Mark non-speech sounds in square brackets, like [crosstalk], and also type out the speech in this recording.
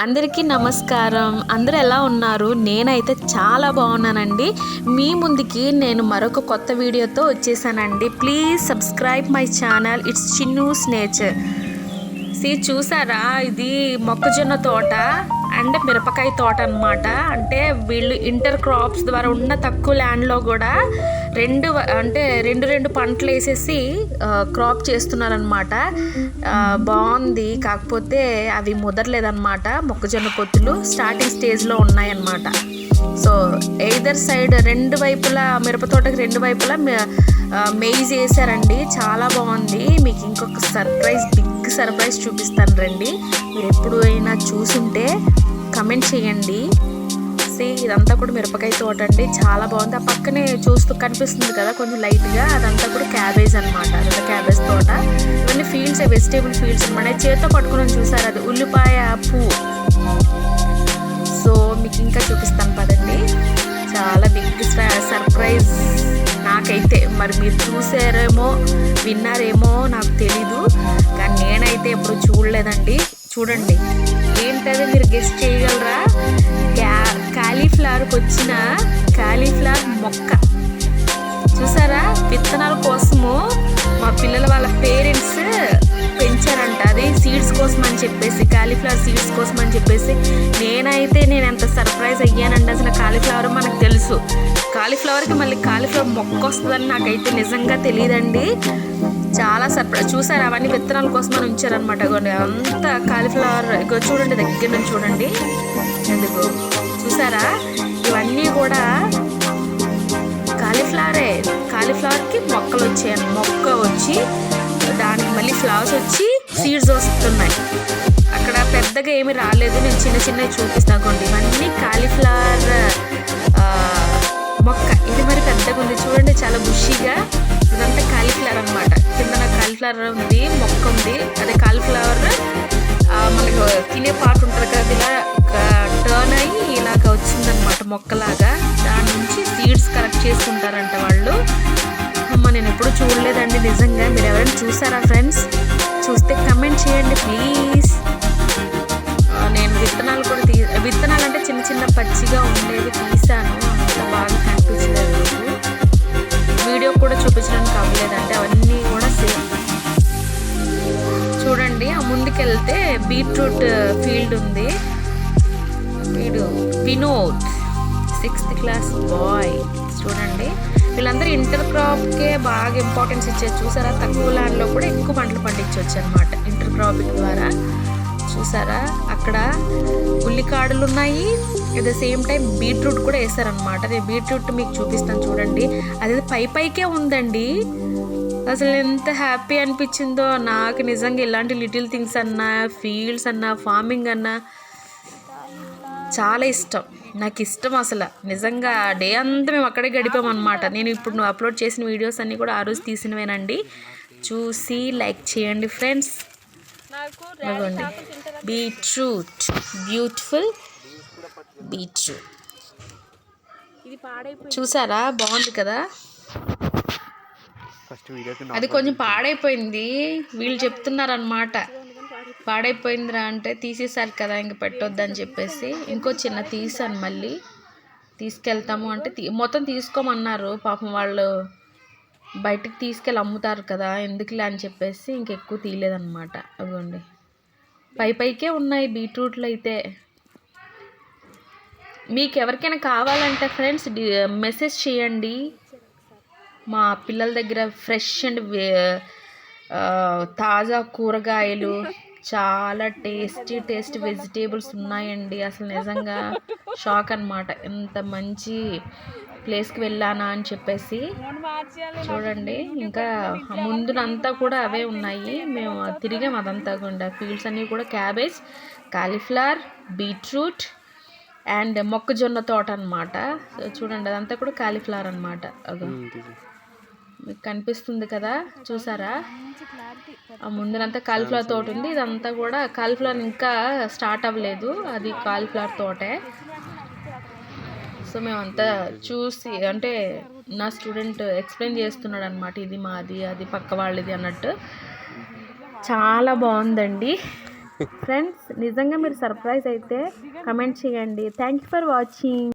అందరికీ నమస్కారం. అందరూ ఎలా ఉన్నారు? నేనైతే చాలా బాగున్నానండి. మీ ముందుకి నేను మరొక కొత్త వీడియోతో వచ్చేసానండి. Please subscribe my channel. It's Chinnu's nature. C చూసారా? ఇది మొక్కజొన్న తోట అండ్ మిరపకాయ తోట అనమాట అంటే వీళ్ళు ఇంటర్ క్రాప్స్ ద్వారా ఉన్న తక్కువ ల్యాండ్లో కూడా రెండు అంటే రెండు రెండు పంటలు వేసేసి క్రాప్ చేస్తున్నారనమాట బాగుంది. కాకపోతే అవి ముదరలేదన్నమాట. మొక్కజొన్న పొత్తులు స్టార్టింగ్ స్టేజ్లో ఉన్నాయన్నమాట. సో ఎయిదర్ సైడ్ రెండు వైపులా మిరప తోటకి రెండు వైపులా మెయిజ్ వేసారండి చాలా బాగుంది. మీకు ఇంకొక సర్ప్రైజ్ బిగ్ సర్ప్రైజ్ చూపిస్తాను రండి. మీరు ఎప్పుడు అయినా చూసుంటే కమెంట్ చేయండి. సీ ఇదంతా కూడా మిరపకాయ తోట అండి. చాలా బాగుంది. ఆ పక్కనే చూస్తూ కనిపిస్తుంది కదా కొంచెం లైట్గా. అదంతా కూడా క్యాబేజ్ అనమాట అదంతా క్యాబేజ్ తోట. ఇవన్నీ ఫీల్డ్స్ వెజిటేబుల్ ఫీల్డ్స్ అనమాట చేతితో పట్టుకుని చూసారు? అది ఉల్లిపాయ పువ్వు సో మీకు ఇంకా చూపిస్తాను పదండి. చాలా బిగ్ సర్ప్రైజ్ నాకైతే. మరి మీరు చూసారేమో విన్నారేమో నాకు తెలీదు. కానీ నేను చూడలేదండి. చూడండి. ఏంటది మీరు గెస్ట్ చేయగలరా? క్యా కాలీఫ్లవర్కి వచ్చిన కాలీఫ్లవర్ మొక్క. చూసారా? విత్తనాల కోసము మా పిల్లల వాళ్ళ పేరెంట్స్ పెంచారంట. అది సీడ్స్ కోసం అని చెప్పేసి కాలీఫ్లవర్ సీడ్స్ కోసం అని చెప్పేసి. నేనైతే నేను ఎంత సర్ప్రైజ్ అయ్యానండి అసలు కాలీఫ్లవర్ మనకు తెలుసు. కాలీఫ్లవర్కి మళ్ళీ కాలీఫ్లవర్ మొక్క వస్తుందని నాకైతే నిజంగా తెలియదండి. చాలా సర్ప్రైజ్ చూసారు? అవన్నీ విత్తనాల కోసం మనం ఉంచారనమాట అంత కాలీఫ్లవర్ ఇగో చూడండి దగ్గర నుంచి చూడండి. ఎందుకు? చూసారా? ఇవన్నీ కూడా కాలీఫ్లవరే కాలీఫ్లవర్కి మొక్కలు వచ్చాయి మొక్క వచ్చి దానికి మళ్ళీ ఫ్లవర్స్ వచ్చి సీడ్స్ వస్తున్నాయి. అక్కడ పెద్దగా ఏమీ రాలేదు. నేను చిన్న చిన్నవి చూపిస్తాను ఇవన్నీ కాలీఫ్లవర్ మొక్క. ఇది మరి పెద్దగా ఉంది. చూడండి చాలా బుషీగా. ఇదంతా కాలీఫ్లవర్ అనమాట కింద కాలీఫ్లవర్ ఉంది మొక్క ఉంది. అదే కాలీఫ్లవర్ మనకు తినే పార్ట్ ఉంటుంది కదా ఇలా టర్న్ అయ్యి ఇలాగ వచ్చిందనమాట మొక్కలాగా. దాని నుంచి సీడ్స్ కలెక్ట్ చేసుకుంటారంట వాళ్ళు. అమ్మ నేను ఎప్పుడు చూడలేదండి నిజంగా. మీరు ఎవరైనా చూసారా ఫ్రెండ్స్ చూస్తే కమెంట్ చేయండి ప్లీజ్ వెళ్తే బీట్రూట్ ఫీల్డ్ ఉంది. వీడు వినోద్ సిక్స్త్ క్లాస్ బాయ్. చూడండి. వీళ్ళందరూ ఇంటర్ క్రాప్కే బాగా ఇంపార్టెన్స్ ఇచ్చేది చూసారా? తక్కువ ల్యాండ్లో కూడా ఎక్కువ పంటలు పండించవచ్చు అనమాట ఇంటర్ క్రాపింగ్ ద్వారా. చూసారా? అక్కడ ఉల్లికాడలు ఉన్నాయి. At the same time beetroot కూడా వేసారనమాట నేను బీట్రూట్ మీకు చూపిస్తాను చూడండి. అది పై పైకే ఉందండి. అసలు ఎంత హ్యాపీ అనిపించిందో. నాకు నిజంగా ఇలాంటి లిటిల్ థింగ్స్ అన్నా ఫీల్డ్స్ అన్నా ఫార్మింగ్ అన్నా చాలా ఇష్టం. నాకు ఇష్టం అసలు. నిజంగా డే అంతా మేము అక్కడే గడిపామన్నమాట నేను ఇప్పుడు నువ్వు అప్లోడ్ చేసిన వీడియోస్ అన్నీ కూడా ఆ రోజు తీసినవేనండి. చూసి లైక్ చేయండి ఫ్రెండ్స్. ఇదిగోండి బీట్రూట్. Beautiful beetroot. చూసారా? బాగుంది కదా? ఫస్ట్ వీడియోకి అది కొంచెం పాడైపోయింది. వీళ్ళు చెప్తున్నారు అనమాట పాడైపోయిందిరా అంటే తీసేసారు కదా ఇంక పెట్టొద్దని చెప్పేసి. ఇంకో చిన్న తీసాను మళ్ళీ. తీసుకెళ్తాము అంటే మొత్తం తీసుకోమన్నారు. పాపం వాళ్ళు బయటికి తీసుకెళ్ళి అమ్ముతారు కదా ఎందుకులే అని చెప్పేసి ఇంకెక్కువ తీయలేదన్నమాట. అవ్వండి పై పైకే ఉన్నాయి బీట్రూట్లు అయితే. మీకు ఎవరికైనా కావాలంటే ఫ్రెండ్స్ మెసేజ్ చేయండి. మా పిల్లల దగ్గర ఫ్రెష్ అండ్ వే- తాజా కూరగాయలు చాలా టేస్టీ టేస్టీ వెజిటేబుల్స్ ఉన్నాయండి. అసలు నిజంగా షాక్ అన్నమాట. ఎంత మంచి ప్లేస్కి వెళ్ళానా అని చెప్పేసి. చూడండి ఇంకా ముందునంతా కూడా అవే ఉన్నాయి. మేము తిరిగాం అదంతా కూడా ఫీల్డ్స్ అన్నీ కూడా క్యాబేజ్ కాలీఫ్లవర్ బీట్రూట్ అండ్ మొక్కజొన్న తోట అనమాట చూడండి అదంతా కూడా కాలీఫ్లవర్ అనమాట అదో మీకు కనిపిస్తుంది కదా చూసారా? ఆ ముందునంతా కాలిఫ్లవర్ తోట ఉంది. ఇదంతా కూడా కాలిఫ్లవర్ ఇంకా స్టార్ట్ అవ్వలేదు. అది కాలిఫ్లవర్ తోటే. సో మేమంతా చూసి అంటే నా స్టూడెంట్ ఎక్స్ప్లెయిన్ చేస్తున్నాడు అనమాట ఇది మాది అది పక్క వాళ్ళది అన్నట్టు. చాలా బాగుందండి. [laughs] ఫ్రెండ్స్ నిజంగా మీరు సర్ప్రైజ్ అయితే కమెంట్ చేయండి. Thank you for watching